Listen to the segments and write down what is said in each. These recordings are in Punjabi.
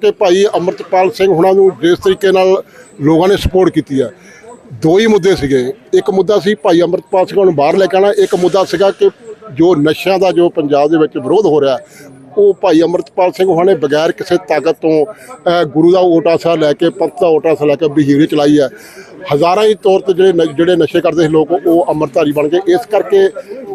ਕਿ ਭਾਈ ਅਮਰਤਪਾਲ ਸਿੰਘ ਹੁਣਾਂ ਨੂੰ ਜਿਸ ਤਰੀਕੇ ਨਾਲ ਲੋਕਾਂ ਨੇ ਸਪੋਰਟ ਕੀਤੀ ਹੈ, ਦੋ ਹੀ ਮੁੱਦੇ ਸੀਗੇ। ਇੱਕ ਮੁੱਦਾ ਸੀ ਭਾਈ ਅਮਰਤਪਾਲ ਸਿੰਘ ਨੂੰ ਬਾਹਰ ਲੈ ਕੇ ਆਉਣਾ, ਇੱਕ ਮੁੱਦਾ ਸੀਗਾ ਕਿ ਜੋ ਨਸ਼ਿਆਂ ਦਾ ਜੋ ਪੰਜਾਬ ਦੇ ਵਿੱਚ ਵਿਰੋਧ ਹੋ ਰਿਹਾ, ਉਹ ਭਾਈ ਅਮਰਤਪਾਲ ਸਿੰਘ ਹੁਣਾਂ ਨੇ ਬਗੈਰ ਕਿਸੇ ਤਾਕਤ ਤੋਂ ਗੁਰੂ ਦਾ ਓਟਾਸਾ ਲੈ ਕੇ, ਪੰਥ ਦਾ ਓਟਾਸਾ ਲੈ ਕੇ ਬਹੀਰੇ ਚਲਾਈ ਹੈ। ਹਜ਼ਾਰਾਂ ਹੀ ਤੌਰ ਤੇ ਜਿਹੜੇ ਨ- ਜਿਹੜੇ ਨਸ਼ੇ ਕਰਦੇ ਸੀ ਲੋਕ, ਉਹ ਅੰਮ੍ਰਿਤਧਾਰੀ ਬਣ ਗਏ ਇਸ ਕਰਕੇ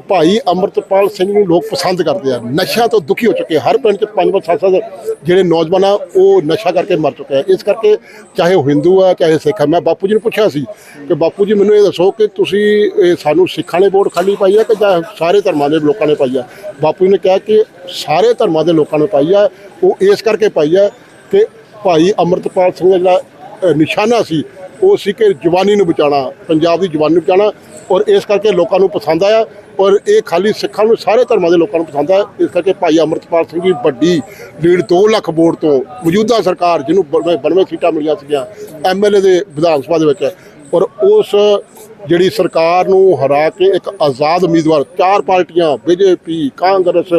ਭਾਈ ਅੰਮ੍ਰਿਤਪਾਲ ਸਿੰਘ ਨੂੰ ਲੋਕ ਪਸੰਦ ਕਰਦੇ ਆ। ਨਸ਼ਿਆਂ ਤੋਂ ਦੁਖੀ ਹੋ ਚੁੱਕੇ ਹਰ ਪਿੰਡ 'ਚ ਪੰਜ ਪੰਜ, ਸੱਤ ਸੱਤ ਜਿਹੜੇ ਨੌਜਵਾਨ ਆ ਉਹ ਨਸ਼ਾ ਕਰਕੇ ਮਰ ਚੁੱਕੇ ਆ। ਇਸ ਕਰਕੇ ਚਾਹੇ ਉਹ ਹਿੰਦੂ ਆ, ਚਾਹੇ ਸਿੱਖ ਆ, ਮੈਂ ਬਾਪੂ ਜੀ ਨੂੰ ਪੁੱਛਿਆ ਸੀ ਕਿ ਬਾਪੂ ਜੀ ਮੈਨੂੰ ਇਹ ਦੱਸੋ ਕਿ ਤੁਸੀਂ ਸਾਨੂੰ ਸਿੱਖਾਂ ਨੇ ਵੋਟ ਖਾਲੀ ਪਾਈ ਆ ਕਿ ਜਾਂ ਸਾਰੇ ਧਰਮਾਂ ਦੇ ਲੋਕਾਂ ਨੇ ਪਾਈ ਆ? ਬਾਪੂ ਜੀ ਨੇ ਕਿਹਾ ਕਿ ਸਾਰੇ ਧਰਮਾਂ ਦੇ ਲੋਕਾਂ ਨੇ ਪਾਈ ਆ। ਉਹ ਇਸ ਕਰਕੇ ਪਾਈ ਆ ਕਿ ਭਾਈ ਅਮਰਤਪਾਲ ਸਿੰਘ ਦਾ ਜਿਹੜਾ ਨਿਸ਼ਾਨਾ ਸੀ ਉਹ ਸੀ ਕਿ ਜਵਾਨੀ ਨੂੰ ਬਚਾਉਣਾ, ਪੰਜਾਬ ਦੀ ਜਵਾਨੀ ਨੂੰ ਬਚਾਉਣਾ ਔਰ ਇਸ ਕਰਕੇ ਲੋਕਾਂ ਨੂੰ ਪਸੰਦ ਆਇਆ ਔਰ ਇਹ ਖਾਲੀ ਸਿੱਖਾਂ ਨੂੰ, ਸਾਰੇ ਧਰਮਾਂ ਦੇ ਲੋਕਾਂ ਨੂੰ ਪਸੰਦ ਆਇਆ। ਇਸ ਕਰਕੇ ਭਾਈ ਅਮਰਤਪਾਲ ਸਿੰਘ ਦੀ ਵੱਡੀ ਲੀਡ 2 ਲੱਖ ਵੋਟ ਤੋਂ ਮੌਜੂਦਾ ਸਰਕਾਰ ਜਿਹਨੂੰ 92 ਸੀਟਾਂ ਮਿਲੀਆਂ ਸੀਗੀਆਂ ਐਮਐਲਏ ਦੇ ਵਿਧਾਨ ਸਭਾ ਦੇ ਵਿੱਚ। ਔਰ ਉਸ ਜਿਹੜੀ ਸਰਕਾਰ ਨੂੰ ਹਰਾ ਕੇ ਇੱਕ ਆਜ਼ਾਦ ਉਮੀਦਵਾਰ, ਚਾਰ ਪਾਰਟੀਆਂ ਬੀਜੇਪੀ ਕਾਂਗਰਸ,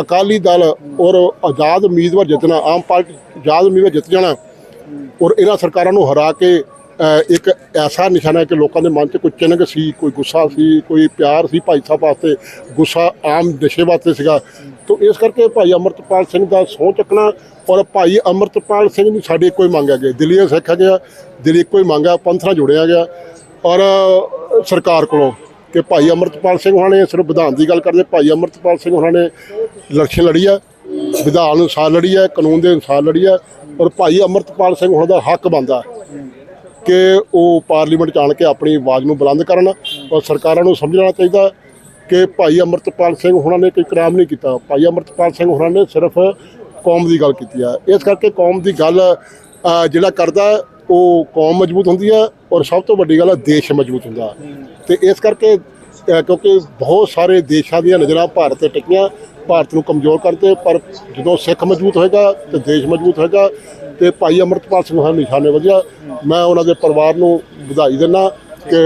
ਅਕਾਲੀ ਦਲ ਔਰ ਆਜ਼ਾਦ ਉਮੀਦਵਾਰ ਜਿੱਤਣਾ, ਆਮ ਪਾਰਟੀ ਆਜ਼ਾਦ ਉਮੀਦਵਾਰ ਜਿੱਤ ਜਾਣਾ ਔਰ ਇਹਨਾਂ ਸਰਕਾਰਾਂ ਨੂੰ ਹਰਾ ਕੇ ਇੱਕ ਐਸਾ ਨਿਸ਼ਾਨਾ ਹੈ ਕਿ ਲੋਕਾਂ ਦੇ ਮਨ 'ਚ ਕੋਈ ਚਿੰਨ੍ਹ ਸੀ, ਕੋਈ ਗੁੱਸਾ ਸੀ, ਕੋਈ ਪਿਆਰ ਸੀ ਭਾਈ ਸਾਹਿਬ ਵਾਸਤੇ, ਗੁੱਸਾ ਆਮ ਨਸ਼ੇ ਵਾਸਤੇ ਸੀਗਾ। ਤੋਂ ਇਸ ਕਰਕੇ ਭਾਈ ਅਮਰਤਪਾਲ ਸਿੰਘ ਦਾ ਸਹੁੰ ਚੱਕਣਾ ਔਰ ਭਾਈ ਅਮਰਤਪਾਲ ਸਿੰਘ ਦੀ ਸਾਡੀ ਇੱਕੋ ਹੀ ਮੰਗ ਹੈਗੀ। ਦਿੱਲੀ ਦੇ ਸਿੱਖ ਹੈਗੇ ਦਿੱਲੀ ਇੱਕੋ ਹੀ ਮੰਗ ਆ, ਪੰਥ ਨਾਲ ਜੁੜਿਆ ਗਿਆ ਔਰ ਸਰਕਾਰ ਕੋਲੋਂ ਕਿ ਭਾਈ ਅਮਰਤਪਾਲ ਸਿੰਘ ਉਹਨਾਂ ਨੇ ਸਿਰਫ ਵਿਧਾਨ ਦੀ ਗੱਲ ਕਰਦੇ, ਭਾਈ ਅਮਰਤਪਾਲ ਸਿੰਘ ਉਹਨਾਂ ਨੇ ਇਲੈਕਸ਼ਨ ਲੜੀ ਆ, ਵਿਧਾਨ ਅਨੁਸਾਰ ਲੜੀ ਹੈ ਕਾਨੂੰਨ ਦੇ ਅਨੁਸਾਰ ਲੜੀ ਹੈ ਔਰ ਭਾਈ ਅਮਰਤਪਾਲ ਸਿੰਘ ਉਹਨਾਂ ਦਾ ਹੱਕ ਬਣਦਾ। ਕਿ ਉਹ ਪਾਰਲੀਮੈਂਟ 'ਚ ਆਣ ਕੇ ਆਪਣੀ ਆਵਾਜ਼ ਨੂੰ ਬੁਲੰਦ ਕਰਨ ਔਰ ਸਰਕਾਰਾਂ ਨੂੰ ਸਮਝਣਾ ਚਾਹੀਦਾ ਕਿ ਭਾਈ ਅਮਰਤਪਾਲ ਸਿੰਘ ਉਹਨਾਂ ਨੇ ਕੋਈ ਕਰਾਮ ਨਹੀਂ ਕੀਤਾ। ਭਾਈ ਅਮਰਤਪਾਲ ਸਿੰਘ ਉਹਨਾਂ ਨੇ ਸਿਰਫ ਕੌਮ ਦੀ ਗੱਲ ਕੀਤੀ ਆ ਇਸ ਕਰਕੇ ਕੌਮ ਦੀ ਗੱਲ ਜਿਹੜਾ ਕਰਦਾ, ਉਹ ਕੌਮ ਮਜ਼ਬੂਤ ਹੁੰਦੀ ਹੈ ਔਰ ਸਭ ਤੋਂ ਵੱਡੀ ਗੱਲ ਹੈ ਦੇਸ਼ ਮਜ਼ਬੂਤ ਹੁੰਦਾ। ਤੇ ਇਸ ਕਰਕੇ ਕਿਉਂਕਿ ਬਹੁਤ ਸਾਰੇ ਦੇਸ਼ਾਂ ਦੀਆਂ ਨਜ਼ਰਾਂ ਭਾਰਤ ਤੇ ਟਿਕੀਆਂ, ਭਾਰਤ ਨੂੰ ਕਮਜ਼ੋਰ ਕਰਦੇ, ਪਰ ਜਦੋਂ ਸਿੱਖ ਮਜ਼ਬੂਤ ਹੋਏਗਾ ਤੇ ਦੇਸ਼ ਮਜ਼ਬੂਤ ਹੋਏਗਾ ਤੇ ਭਾਈ ਅਮਰਤਪਾਲ ਸਿੰਘ ਹਨ ਨਿਸ਼ਾਨੇ ਵਧੀਆ ਮੈਂ ਉਹਨਾਂ ਦੇ ਪਰਿਵਾਰ ਨੂੰ ਵਧਾਈ ਦਿੰਦਾ ਕਿ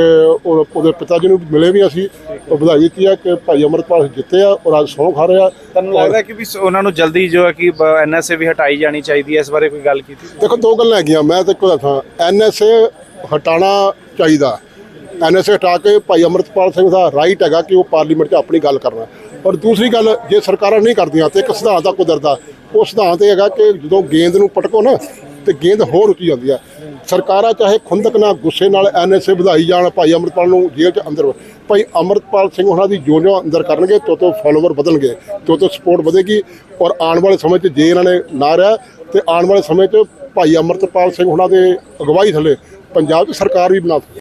ਉਹ- ਉਹਦੇ ਪਿਤਾ ਜੀ ਨੂੰ ਮਿਲੇ ਵੀ ਅਸੀਂ ਉਹ ਵਧਾਈ ਦਿੱਤੀ ਹੈ ਕਿ ਭਾਈ ਅਮਰਤਪਾਲ ਸਿੰਘ ਜਿੱਤੇ ਆ ਔਰ ਅੱਜ ਸਹੁੰ ਖਾ ਰਿਹਾ ਤੁਹਾਨੂੰ ਲੱਗਦਾ ਕਿ ਵੀ ਸ- ਉਹਨਾਂ ਨੂੰ ਜਲਦੀ ਜੋ ਹੈ ਕਿ ਐਨਐਸਏ ਵੀ ਹਟਾਈ ਜਾਣੀ ਚਾਹੀਦੀ ਹੈ ਇਸ ਬਾਰੇ ਕੋਈ ਗੱਲ ਕੀਤੀ? ਦੇਖੋ ਦੋ ਗੱਲਾਂ ਹੈਗੀਆਂ ਮੈਂ ਤੇ ਕੋਈ ਦੱਸਾਂ ਐਨਐਸਏ ਹਟਾਣਾ ਚਾਹੀਦਾ। ਐਨਐਸਏ ਹਟਾ ਕੇ ਭਾਈ ਅਮਰਤਪਾਲ ਸਿੰਘ ਦਾ ਰਾਈਟ ਹੈਗਾ ਕਿ ਉਹ ਪਾਰਲੀਮੈਂਟ 'ਚ ਆਪਣੀ ਗੱਲ ਕਰਨਾ। ਔਰ ਦੂਸਰੀ ਗੱਲ ਜੇ ਸਰਕਾਰਾਂ ਨਹੀਂ ਕਰਦੀਆਂ ਤੇ ਇੱਕ ਸਿਧਾਂਤ ਆ ਕੁਦਰਤ ਦਾ ਉਹ ਸਿਧਾਂਤ ਇਹ ਹੈਗਾ ਕਿ ਜਦੋਂ ਗੇਂਦ ਨੂੰ ਪਟਕੋ ਨਾ, ਤੇ ਗੇਂਦ ਹੋਰ ਉੱਚੀ ਜਾਂਦੀ ਆ। ਸਰਕਾਰਾਂ ਚਾਹੇ ਖੁੰਦਕ ਨਾਲ ਗੁੱਸੇ ਨਾਲ ਐਨਐਸਏ ਵਧਾਈ ਜਾਣ, ਭਾਈ ਅਮਰਤਪਾਲ ਨੂੰ ਜੇਲ੍ਹ 'ਚ ਅੰਦਰ ਭਾਈ ਅਮਰਤਪਾਲ ਸਿੰਘ ਉਹਨਾਂ ਦੀ ਯੋਜਨਾ ਅੰਦਰ ਕਰਨਗੇ, ਤੋ ਤੋ ਫਾਲੋਵਰ ਵਧਣਗੇ, ਤੋ ਤੋ ਸਪੋਰਟ ਵਧੇਗੀ, ਔਰ ਆਉਣ ਵਾਲੇ ਸਮੇਂ 'ਚ ਜੇ ਇਹਨਾਂ ਨੇ ਨਾ ਰਿਹਾ, ਤੇ ਆਉਣ ਵਾਲੇ ਸਮੇਂ 'ਚ ਭਾਈ ਅਮਰਤਪਾਲ ਸਿੰਘ ਉਹਨਾਂ ਦੇ ਅਗਵਾਈ ਥੱਲੇ ਪੰਜਾਬ 'ਚ ਸਰਕਾਰ ਵੀ ਬਣਾ